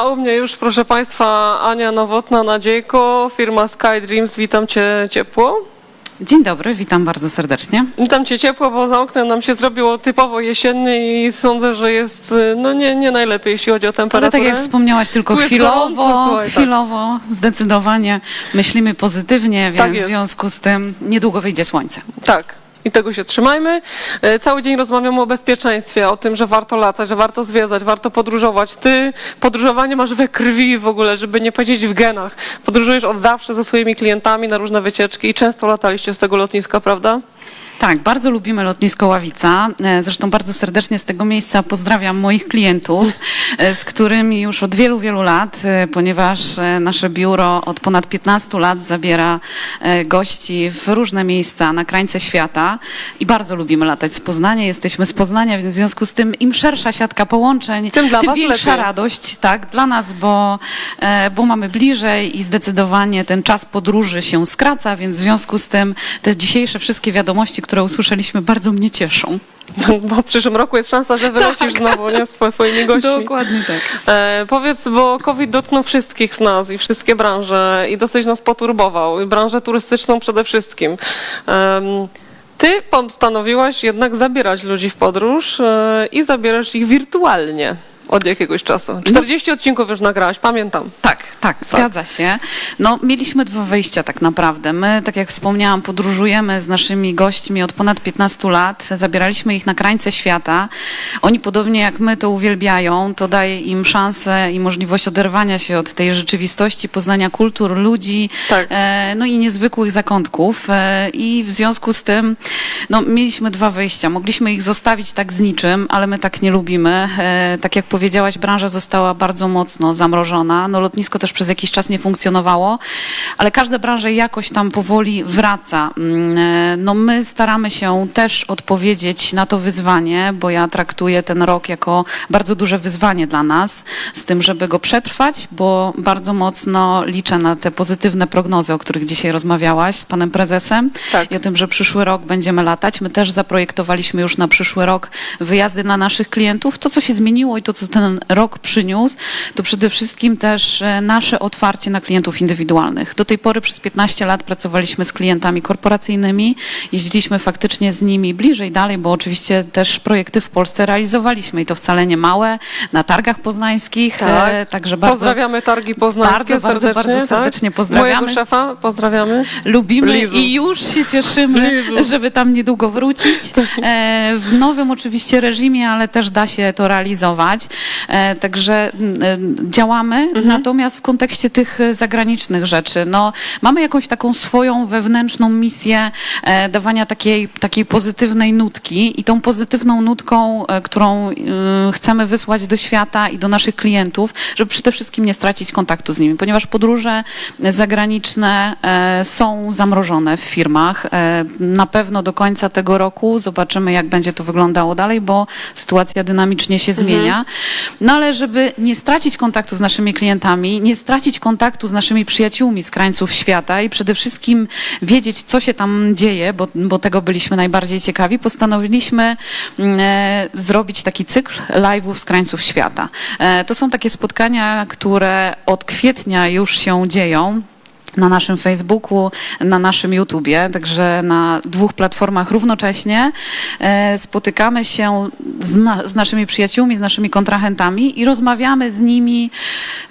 A u mnie już, proszę Państwa, Ania Nowotna, Nadziejko, firma Sky Dreams. Witam Cię ciepło. Dzień dobry, witam bardzo serdecznie. Witam Cię ciepło, bo za oknem nam się zrobiło typowo jesiennie i sądzę, że jest no nie, nie najlepiej, jeśli chodzi o Ale temperaturę. tak jak wspomniałaś, tylko jest chwilowo, gorąco, tak. chwilowo, zdecydowanie myślimy pozytywnie, Tak więc jest. w związku z tym niedługo wyjdzie słońce. Tak. I tego się trzymajmy. E, Cały dzień rozmawiamy o bezpieczeństwie, o tym, że warto latać, że warto zwiedzać, warto podróżować. Ty podróżowanie masz we krwi w ogóle, żeby nie powiedzieć w genach. Podróżujesz od zawsze ze swoimi klientami na różne wycieczki i często lataliście z tego lotniska, prawda? Tak, bardzo lubimy lotnisko Ławica. E, Zresztą bardzo serdecznie z tego miejsca pozdrawiam moich klientów, e, z którymi już od wielu, wielu lat, e, ponieważ nasze biuro od ponad 15 lat zabiera gości w różne miejsca na krańce świata i bardzo lubimy latać z Poznania. Jesteśmy z Poznania, więc w związku z tym im szersza siatka połączeń, Tym was większa lepiej. radość, tak, dla nas, bo, bo mamy bliżej i zdecydowanie ten czas podróży się skraca, więc w związku z tym te dzisiejsze wszystkie wiadomości, które usłyszeliśmy, bardzo mnie cieszą. Bo w przyszłym roku jest szansa, że wylecisz znowu nie, z twoimi- gośćmi. Dokładnie tak. E, powiedz, bo COVID dotknął wszystkich z nas i wszystkie branże i dosyć nas poturbował, i branżę turystyczną przede wszystkim. Ty postanowiłaś jednak zabierać ludzi w podróż e, i zabierasz ich wirtualnie od jakiegoś czasu. 40 odcinków już nagrałaś, pamiętam. Tak, tak, zgadza się. No, mieliśmy dwa wyjścia tak naprawdę. My, tak jak wspomniałam, podróżujemy z naszymi gośćmi od ponad 15 lat. Zabieraliśmy ich na krańce świata. Oni podobnie jak my to uwielbiają. To daje im szansę i możliwość oderwania się od tej rzeczywistości, poznania kultur, ludzi, Tak. e, no i niezwykłych zakątków. E, I w związku z tym no, mieliśmy dwa wyjścia. Mogliśmy ich zostawić tak z niczym, ale my tak nie lubimy. E, tak jak powiedziałaś, branża została bardzo mocno zamrożona. No, lotnisko też przez jakiś czas nie funkcjonowało, ale każda branża jakoś tam powoli wraca. Mm, e, No, my staramy się też odpowiedzieć na to wyzwanie, bo ja traktuję ten rok jako bardzo duże wyzwanie dla nas, z tym, żeby go przetrwać, bo bardzo mocno liczę na te pozytywne prognozy, o których dzisiaj rozmawiałaś z panem prezesem Tak. i o tym, że przyszły rok będziemy latać. My też zaprojektowaliśmy już na przyszły rok wyjazdy na naszych klientów. To, co się zmieniło i to, co ten rok przyniósł, to przede wszystkim też e, nasze otwarcie na klientów indywidualnych. Do tej pory przez 15 lat pracowaliśmy z klientami korporacyjnymi, jeździliśmy faktycznie z nimi bliżej, dalej, bo oczywiście też projekty w Polsce realizowaliśmy i to wcale nie małe, na targach poznańskich, Tak. e, także bardzo Pozdrawiamy targi poznańskie bardzo, bardzo, serdecznie. bardzo serdecznie tak? pozdrawiamy. Mojego szefa pozdrawiamy. lubimy Lizus. i już się cieszymy, Lizus. żeby tam niedługo wrócić. E, w nowym oczywiście reżimie, ale też da się to realizować. E, także e, działamy, natomiast w kontekście tych e, zagranicznych rzeczy, no, mamy jakąś taką swoją wewnętrzną misję dawania takiej, takiej pozytywnej nutki i tą pozytywną nutką, którą e, chcemy wysłać do świata i do naszych klientów, żeby przede wszystkim nie stracić kontaktu z nimi, ponieważ podróże zagraniczne są zamrożone w firmach. Na pewno do końca tego roku zobaczymy, jak będzie to wyglądało dalej, bo sytuacja dynamicznie się zmienia. No ale żeby nie stracić kontaktu z naszymi klientami, nie stracić kontaktu z naszymi przyjaciółmi z krańców świata i przede wszystkim wiedzieć, co się tam dzieje, bo, bo tego byliśmy najbardziej ciekawi, postanowiliśmy mm, e, zrobić taki cykl live'ów z krańców świata. E, To są takie spotkania, które od kwietnia już się dzieją na naszym Facebooku, na naszym YouTubie, także na dwóch platformach równocześnie. E, Spotykamy się z, na, z naszymi przyjaciółmi, z naszymi kontrahentami i rozmawiamy z nimi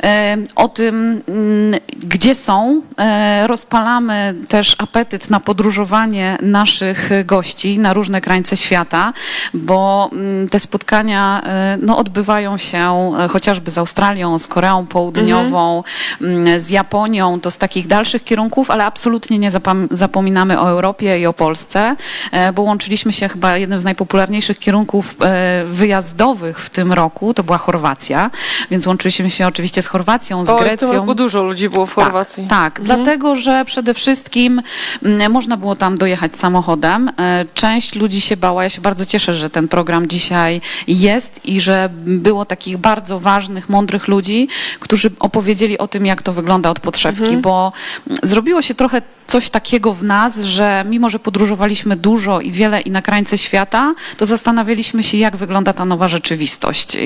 e, o tym, mm, gdzie są. E, Rozpalamy też apetyt na podróżowanie naszych gości na różne krańce świata, bo mm, te spotkania no, odbywają się chociażby z Australią, z Koreą Południową, mm, z Japonią, to z takich dalszych kierunków, ale absolutnie nie zapominamy o Europie i o Polsce, e, bo łączyliśmy się chyba jednym z najpopularniejszych kierunków e, wyjazdowych w tym roku, to była Chorwacja, więc łączyliśmy się oczywiście z Chorwacją, z O, w tym Grecją. roku dużo ludzi było w Chorwacji. Tak, tak dlatego że przede wszystkim można było tam dojechać samochodem. E, Część ludzi się bała. Ja się bardzo cieszę, że ten program dzisiaj jest i że było takich bardzo ważnych, mądrych ludzi, którzy opowiedzieli o tym, jak to wygląda od podszewki, bo mm, zrobiło się trochę coś takiego w nas, że mimo, że podróżowaliśmy dużo i wiele i na krańce świata, to zastanawialiśmy się, jak wygląda ta nowa rzeczywistość.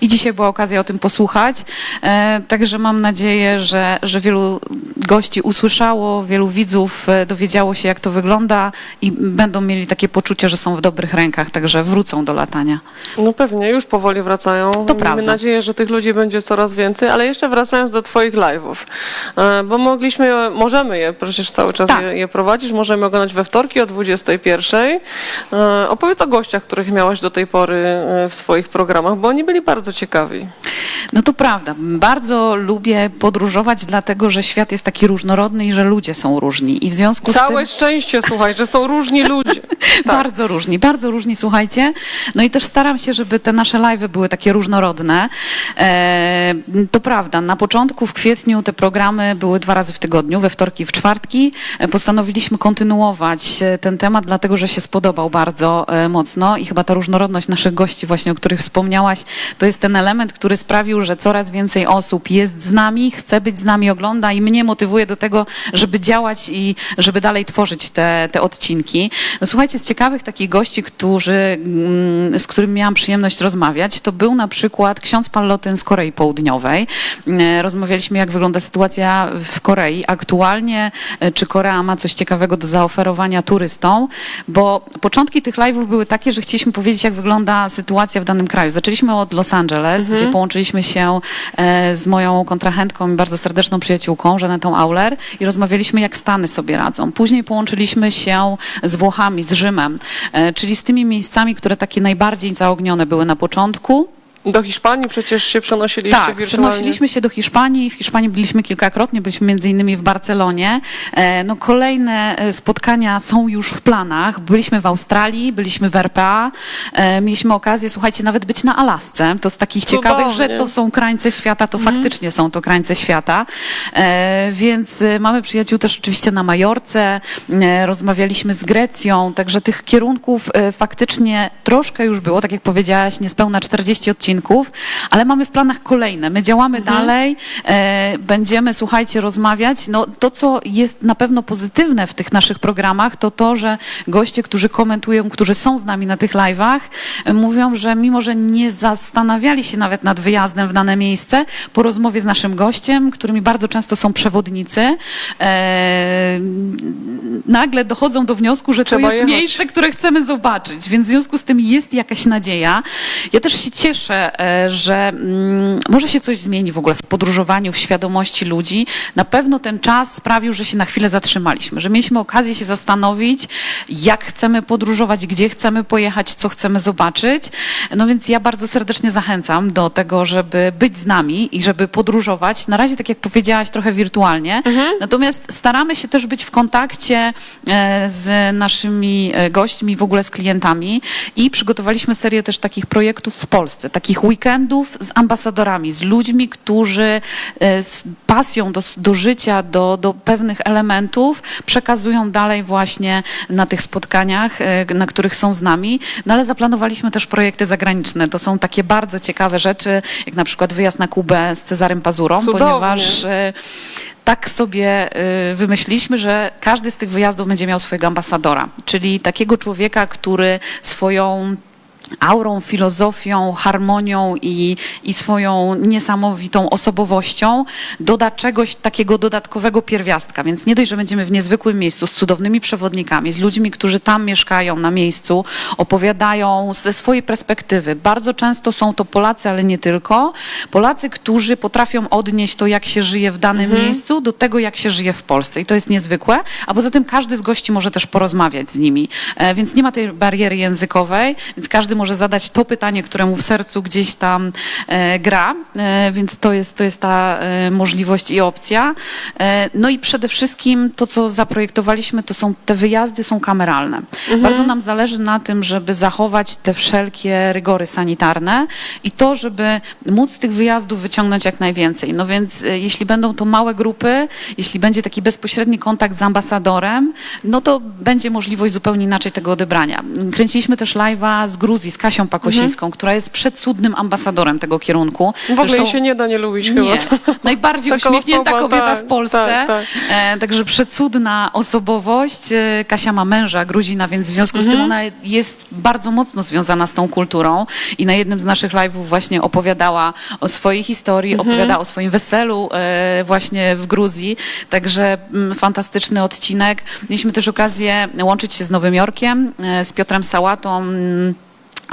I, dzisiaj była okazja o tym posłuchać, e, także mam nadzieję, że, że wielu gości usłyszało, wielu widzów e, dowiedziało się, jak to wygląda i będą mieli takie poczucie, że są w dobrych rękach, także wrócą do latania. No pewnie, już powoli wracają. Mamy prawda. nadzieję, że tych ludzi będzie coraz więcej, ale jeszcze wracając do Twoich live'ów, e, bo mogliśmy, możemy je przecież cały czas Tak. je, je prowadzić, możemy oglądać we wtorki o 21. E, Opowiedz o gościach, których miałaś do tej pory e, w swoich programach, bo oni byli bardzo ciekawi. No to prawda. Bardzo lubię podróżować, dlatego że świat jest taki różnorodny i że ludzie są różni. I w związku z tym. Całe szczęście, słuchaj, że są różni ludzie. Tak. Bardzo różni, bardzo różni, słuchajcie. No i też staram się, żeby te nasze live'y były takie różnorodne. E, to prawda, na początku w kwietniu te programy były dwa razy w tygodniu, we wtorki w czwartki. E, Postanowiliśmy kontynuować e, ten temat, dlatego że się spodobał bardzo e, mocno i chyba ta różnorodność naszych gości właśnie, o których wspomniałaś, to jest ten element, który sprawił, że coraz więcej osób jest z nami, chce być z nami, ogląda i mnie motywuje do tego, żeby działać i żeby dalej tworzyć te, te odcinki. No słuchajcie, z ciekawych takich gości, którzy, mm, z którymi miałam przyjemność rozmawiać, to był na przykład ksiądz Pallotyn z Korei Południowej. Rozmawialiśmy, jak wygląda sytuacja w Korei aktualnie, e, czy Korea ma coś ciekawego do zaoferowania turystom, bo początki tych live'ów były takie, że chcieliśmy powiedzieć, jak wygląda sytuacja w danym kraju. Zaczęliśmy od Los Angeles, gdzie połączyliśmy się e, z moją kontrahentką i bardzo serdeczną przyjaciółką, Żanetą Auler i rozmawialiśmy, jak Stany sobie radzą. Później połączyliśmy się z Włochami, z Rzymem, e, czyli z tymi miejscami, które takie najbardziej zaognione były na początku. Do Hiszpanii przecież się przenosiliście Tak, wirtualnie. przenosiliśmy się do Hiszpanii. W Hiszpanii byliśmy kilkakrotnie, byliśmy między innymi w Barcelonie. E, No, kolejne e, spotkania są już w planach. Byliśmy w Australii, byliśmy w RPA. E, Mieliśmy okazję, słuchajcie, nawet być na Alasce. To z takich ciekawych, że Cudownie. to są krańce świata, to faktycznie są to krańce świata. Więc mamy przyjaciół też oczywiście na Majorce. Rozmawialiśmy z Grecją, także tych kierunków faktycznie troszkę już było, tak jak powiedziałaś, niespełna 40 odcinków, ale mamy w planach kolejne. My działamy dalej, e, będziemy, słuchajcie, rozmawiać. No, to, co jest na pewno pozytywne w tych naszych programach, to to, że goście, którzy komentują, którzy są z nami na tych live'ach, e, mówią, że mimo, że nie zastanawiali się nawet nad wyjazdem w dane miejsce, po rozmowie z naszym gościem, którymi bardzo często są przewodnicy, e, nagle dochodzą do wniosku, że Trzeba to jest jechać. miejsce, które chcemy zobaczyć, więc w związku z tym jest jakaś nadzieja. Ja też się cieszę, e, że mm, może się coś zmieni w ogóle w podróżowaniu, w świadomości ludzi. Na pewno ten czas sprawił, że się na chwilę zatrzymaliśmy, że mieliśmy okazję się zastanowić, jak chcemy podróżować, gdzie chcemy pojechać, co chcemy zobaczyć. No więc ja bardzo serdecznie zachęcam do tego, żeby być z nami i żeby podróżować. Na razie, tak jak powiedziałaś, trochę wirtualnie. Natomiast staramy się też być w kontakcie e, z naszymi e, gośćmi, w ogóle z klientami i przygotowaliśmy serię też takich projektów w Polsce, takich weekendów z ambasadorami, z ludźmi, którzy e, z pasją do, do życia, do, do pewnych elementów przekazują dalej właśnie na tych spotkaniach, e, na których są z nami. No ale zaplanowaliśmy też projekty zagraniczne. To są takie bardzo ciekawe rzeczy, jak na przykład wyjazd na Kubę z Cezarym Pazurą, Cudownie. ponieważ e, tak sobie wymyśliliśmy, że każdy z tych wyjazdów będzie miał swojego ambasadora, czyli takiego człowieka, który swoją aurą, filozofią, harmonią i, i swoją niesamowitą osobowością doda czegoś takiego dodatkowego pierwiastka. Więc nie dość, że będziemy w niezwykłym miejscu z cudownymi przewodnikami, z ludźmi, którzy tam mieszkają na miejscu, opowiadają ze swojej perspektywy. Bardzo często są to Polacy, ale nie tylko. Polacy, którzy potrafią odnieść to, jak się żyje w danym miejscu, do tego, jak się żyje w Polsce. I to jest niezwykłe. A poza tym każdy z gości może też porozmawiać z nimi. E, Więc nie ma tej bariery językowej, więc każdy może zadać to pytanie, które mu w sercu gdzieś tam e, gra. E, Więc to jest, to jest ta e, możliwość i opcja. No i przede wszystkim to, co zaprojektowaliśmy, to są te wyjazdy są kameralne. Bardzo nam zależy na tym, żeby zachować te wszelkie rygory sanitarne i to, żeby móc z tych wyjazdów wyciągnąć jak najwięcej. No więc jeśli będą to małe grupy, jeśli będzie taki bezpośredni kontakt z ambasadorem, no to będzie możliwość zupełnie inaczej tego odebrania. Kręciliśmy też live'a z Gruzji, z Kasią Pakosińską, która jest przecudnym ambasadorem tego kierunku. W ogóle Zresztą- jej się nie da nie lubić nie. chyba. Najbardziej Taka uśmiechnięta osoba, kobieta tak, w Polsce. tak, tak. E, także przecudna osobowość. E, Kasia ma męża Gruzina, więc w związku z tym Mhm. ona jest bardzo mocno związana z tą kulturą i na jednym z naszych live'ów właśnie opowiadała o swojej historii, Mhm. opowiadała o swoim weselu e, właśnie w Gruzji. Także mm, fantastyczny odcinek. Mieliśmy też okazję łączyć się z Nowym Jorkiem, e, z Piotrem Sałatą.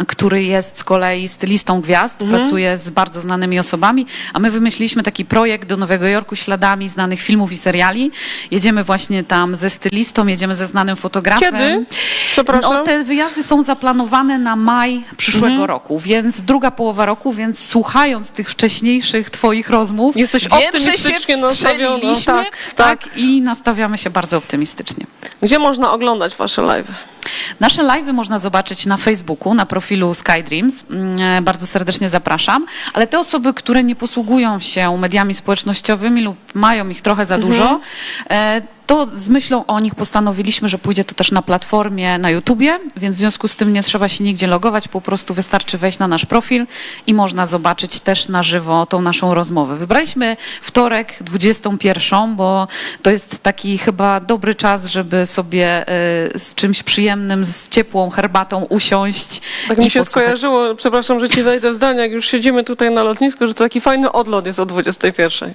Który jest z kolei stylistą gwiazd, Mhm. pracuje z bardzo znanymi osobami, a my wymyśliliśmy taki projekt do Nowego Jorku śladami znanych filmów i seriali. Jedziemy właśnie tam ze stylistą, jedziemy ze znanym fotografem. Kiedy? Przepraszam. No, te wyjazdy są zaplanowane na maj przyszłego roku, więc druga połowa roku, więc słuchając tych wcześniejszych twoich rozmów, Jesteś wiem, że się nastawiona. Tak, tak, tak. i nastawiamy się bardzo optymistycznie. Gdzie można oglądać wasze live? Nasze live'y można zobaczyć na Facebooku, na profilu SkyDreams. Mm, e, Bardzo serdecznie zapraszam. Ale te osoby, które nie posługują się mediami społecznościowymi lub mają ich trochę za dużo, e, to z myślą o nich postanowiliśmy, że pójdzie to też na platformie na YouTubie, więc w związku z tym nie trzeba się nigdzie logować, po prostu wystarczy wejść na nasz profil i można zobaczyć też na żywo tą naszą rozmowę. Wybraliśmy wtorek 21, bo to jest taki chyba dobry czas, żeby sobie e, z czymś przyjemnym, z ciepłą herbatą usiąść Tak mi się posłuchać. skojarzyło, przepraszam, że ci wejdę w zdanie, jak już siedzimy tutaj na lotnisku, że to taki fajny odlot jest o 21.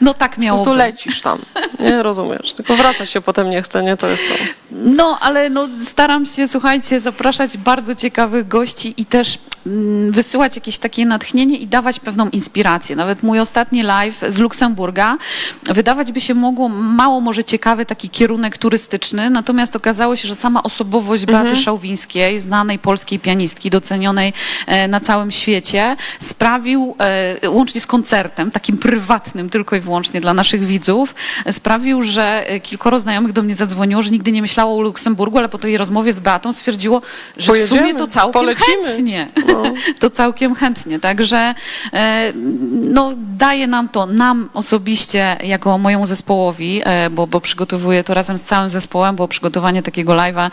No tak Po miało prostu być. lecisz tam. Nie rozumiesz. Tylko wracać się potem nie chce, nie? To jest to. No, ale no, staram się, słuchajcie, zapraszać bardzo ciekawych gości i też mm, wysyłać jakieś takie natchnienie i dawać pewną inspirację. Nawet mój ostatni live z Luksemburga, wydawać by się mogło mało może ciekawy taki kierunek turystyczny, natomiast okazało się, że sama osobowość Beaty Szałwińskiej, znanej polskiej pianistki, docenionej e, na całym świecie, sprawił, e, łącznie z koncertem, takim prywatnym tylko i wyłącznie dla naszych widzów, sprawił, że e, kilkoro znajomych do mnie zadzwoniło, że nigdy nie myślało o Luksemburgu, ale po tej rozmowie z Beatą stwierdziło, że w sumie to całkiem polecimy. chętnie. No. To całkiem chętnie. Także e, no, daje nam to, nam osobiście, jako mojemu zespołowi, e, bo, bo przygotowuję to razem z całym zespołem, bo przygotowanie takiego live'a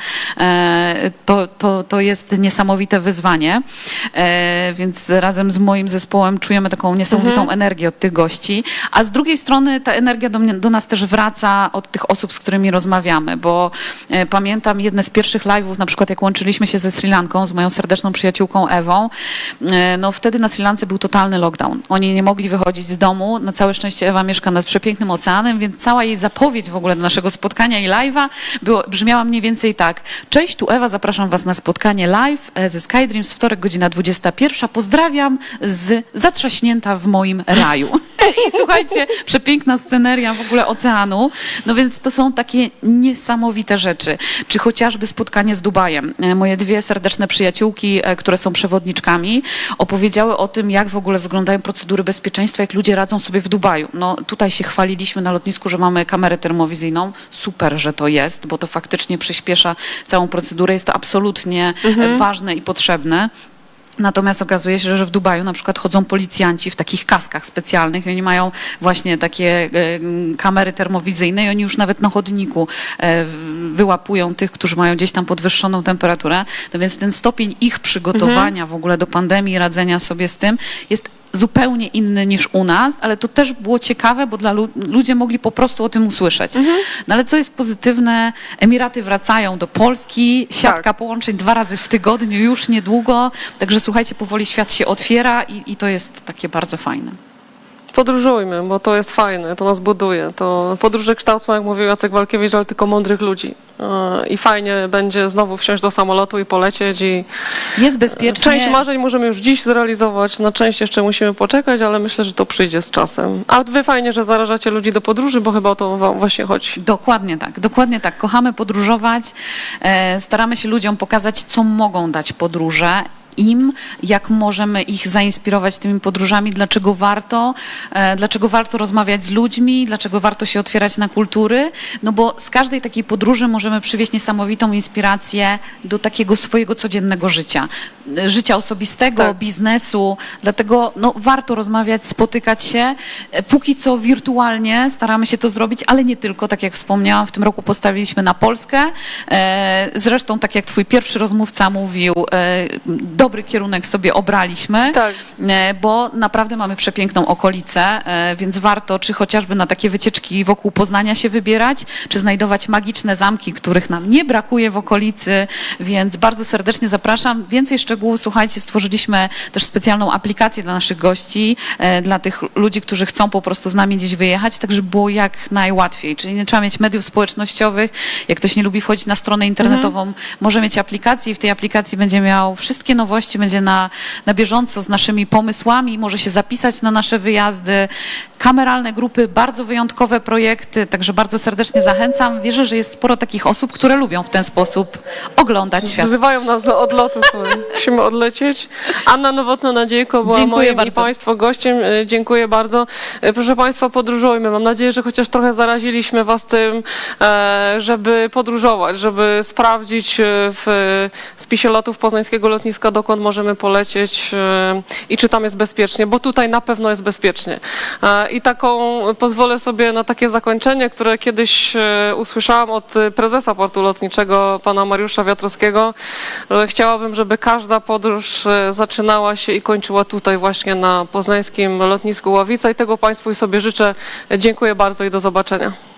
to, to, to jest niesamowite wyzwanie. Więc razem z moim zespołem czujemy taką niesamowitą energię od tych gości. A z drugiej strony ta energia do, mnie, do nas też wraca od tych osób, z którymi rozmawiamy, bo e, pamiętam jedne z pierwszych live'ów, na przykład jak łączyliśmy się ze Sri Lanką, z moją serdeczną przyjaciółką Ewą, e, no wtedy na Sri Lance był totalny lockdown. Oni nie mogli wychodzić z domu. Na całe szczęście Ewa mieszka nad przepięknym oceanem, więc cała jej zapowiedź w ogóle do naszego spotkania i live'a było, brzmiała mniej więcej tak. Cześć, tu Ewa, zapraszam was na spotkanie live e, ze Skydreams, wtorek godzina 21. Pozdrawiam z zatrzaśnięta w moim raju. I słuchajcie, przepiękna sceneria w ogóle oceanu. No więc to są takie niesamowite rzeczy. Czy chociażby spotkanie z Dubajem. E, Moje dwie serdeczne przyjaciółki, e, które są przewodniczkami, opowiedziały o tym, jak w ogóle wyglądają procedury bezpieczeństwa, jak ludzie radzą sobie w Dubaju. No tutaj się chwaliliśmy na lotnisku, że mamy kamerę termowizyjną. Super, że to jest, bo to faktycznie przyspiesza całą procedurę. Jest to absolutnie e, ważne i potrzebne. Natomiast okazuje się, że w Dubaju na przykład chodzą policjanci w takich kaskach specjalnych i oni mają właśnie takie e, kamery termowizyjne i oni już nawet na chodniku e, wyłapują tych, którzy mają gdzieś tam podwyższoną temperaturę. No więc ten stopień ich przygotowania w ogóle do pandemii, radzenia sobie z tym jest zupełnie inny niż u nas, ale to też było ciekawe, bo dla lu- ludzie mogli po prostu o tym usłyszeć. No ale co jest pozytywne, Emiraty wracają do Polski, siatka Tak. połączeń dwa razy w tygodniu, już niedługo, także słuchajcie, powoli świat się otwiera i, i to jest takie bardzo fajne. Podróżujmy, bo to jest fajne, to nas buduje. To podróże kształcą, jak mówił Jacek Walkiewicz, ale tylko mądrych ludzi. Yy, I fajnie będzie znowu wsiąść do samolotu i polecieć i Jest bezpiecznie. Część marzeń możemy już dziś zrealizować, na część jeszcze musimy poczekać, ale myślę, że to przyjdzie z czasem. A wy fajnie, że zarażacie ludzi do podróży, bo chyba o to wam właśnie chodzi. Dokładnie tak, dokładnie tak. Kochamy podróżować, e, staramy się ludziom pokazać, co mogą dać podróże im, jak możemy ich zainspirować tymi podróżami, dlaczego warto, e, dlaczego warto rozmawiać z ludźmi, dlaczego warto się otwierać na kultury, no bo z każdej takiej podróży możemy przywieźć niesamowitą inspirację do takiego swojego codziennego życia, E, życia osobistego, Tak. biznesu, dlatego no, warto rozmawiać, spotykać się. E, Póki co wirtualnie staramy się to zrobić, ale nie tylko, tak jak wspomniałam, w tym roku postawiliśmy na Polskę. Zresztą, tak jak twój pierwszy rozmówca mówił, do dobry kierunek sobie obraliśmy. Tak. E, bo naprawdę mamy przepiękną okolicę, e, więc warto czy chociażby na takie wycieczki wokół Poznania się wybierać, czy znajdować magiczne zamki, których nam nie brakuje w okolicy, więc bardzo serdecznie zapraszam. Więcej szczegółów, słuchajcie, stworzyliśmy też specjalną aplikację dla naszych gości, e, dla tych ludzi, którzy chcą po prostu z nami gdzieś wyjechać, tak żeby było jak najłatwiej, czyli nie trzeba mieć mediów społecznościowych, jak ktoś nie lubi wchodzić na stronę internetową, może mieć aplikację i w tej aplikacji będzie miał wszystkie nowości, będzie na, na bieżąco z naszymi pomysłami, może się zapisać na nasze wyjazdy, kameralne grupy, bardzo wyjątkowe projekty, także bardzo serdecznie zachęcam. Wierzę, że jest sporo takich osób, które lubią w ten sposób oglądać świat. Wzywają nas do odlotu, musimy odlecieć. Anna Nowotna-Nadziejko była Dziękuję moim i bardzo. Państwa gościem. E, Dziękuję bardzo. E, Proszę Państwa, podróżujmy. Mam nadzieję, że chociaż trochę zaraziliśmy Was tym, e, żeby podróżować, żeby sprawdzić w spisie lotów poznańskiego lotniska, dokąd możemy polecieć e, i czy tam jest bezpiecznie, bo tutaj na pewno jest bezpiecznie. E, I taką, pozwolę sobie na takie zakończenie, które kiedyś e, usłyszałam od prezesa portu lotniczego, pana Mariusza Wiatrowskiego, że chciałabym, żeby każda podróż zaczynała się i kończyła tutaj właśnie na poznańskim lotnisku Ławica i tego Państwu i sobie życzę. Dziękuję bardzo i do zobaczenia.